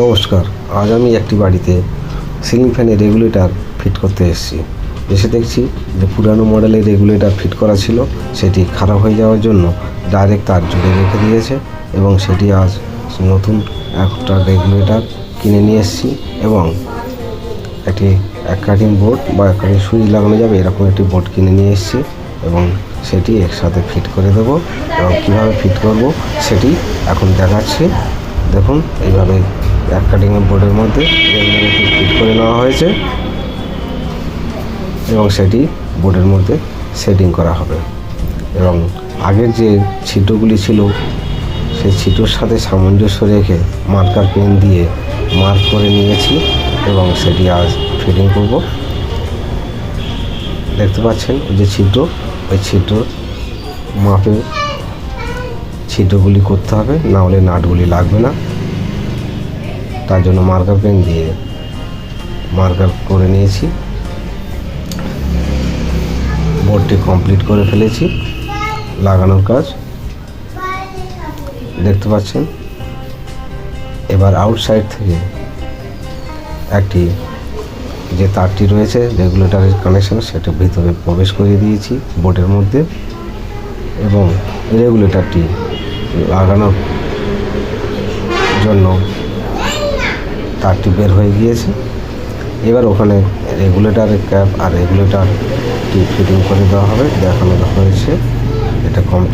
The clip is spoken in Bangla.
নমস্কার, আজ আমি একটি বাড়িতে সিলিং ফ্যানের রেগুলেটর ফিট করতে এসেছি। এসে দেখছি যে পুরানো মডেলের রেগুলেটর ফিট করা ছিল, সেটি খারাপ হয়ে যাওয়ার জন্য ডাইরেক্ট তার জুড়ে রেখে দিয়েছে এবং সেটি আজ নতুন একটা রেগুলেটর কিনে নিয়ে এসেছি এবং একটি এক কাটিং বোর্ড বা এক কাটিং সুইচ লাগানো যাবে, এরকম একটি বোর্ড কিনে নিয়ে এসেছি এবং সেটি একসাথে ফিট করে দেব। এবং কীভাবে ফিট করব সেটি এখন দেখাচ্ছি। দেখুন, এইভাবে এক কাটিং বোর্ডের মধ্যে ফিট করে নেওয়া হয়েছে। এবং সেটি বোর্ডের মধ্যে সেটিং করা হবে। এবং আগের যে ছিদ্রগুলি ছিল, সেই ছিদ্রর সাথে সামঞ্জস্য রেখে মার্কার পেন দিয়ে মার্ক করে নিয়েছি এবং সেটি আজ ফিটিং করব। দেখতে পাচ্ছেন যে ছিদ্র, ওই ছিদ্র মাপে ছিদ্রগুলি করতে হবে, না হলে নাটগুলি লাগবে না। তার জন্য মার্কার পেন দিয়ে মার্কার করে নিয়েছি। বোর্ডটি কমপ্লিট করে ফেলেছি। লাগানোর কাজ। দেখতে পাচ্ছেন? এবার আউটসাইড থেকে একটি যে তারটি রয়েছে রেগুলেটরের কানেকশন, সেটা ভিতরে প্রবেশ করিয়ে দিয়েছি বোর্ডের মধ্যে। এবং রেগুলেটরটি লাগানোর জন্য তারটি বের হয়ে গিয়েছে। এবার ওখানে রেগুলেটারের ক্যাপ আর রেগুলেটারটি ফিটিং করে দেওয়া হবে, দেখানো হয়েছে। এটা কমপ্লিট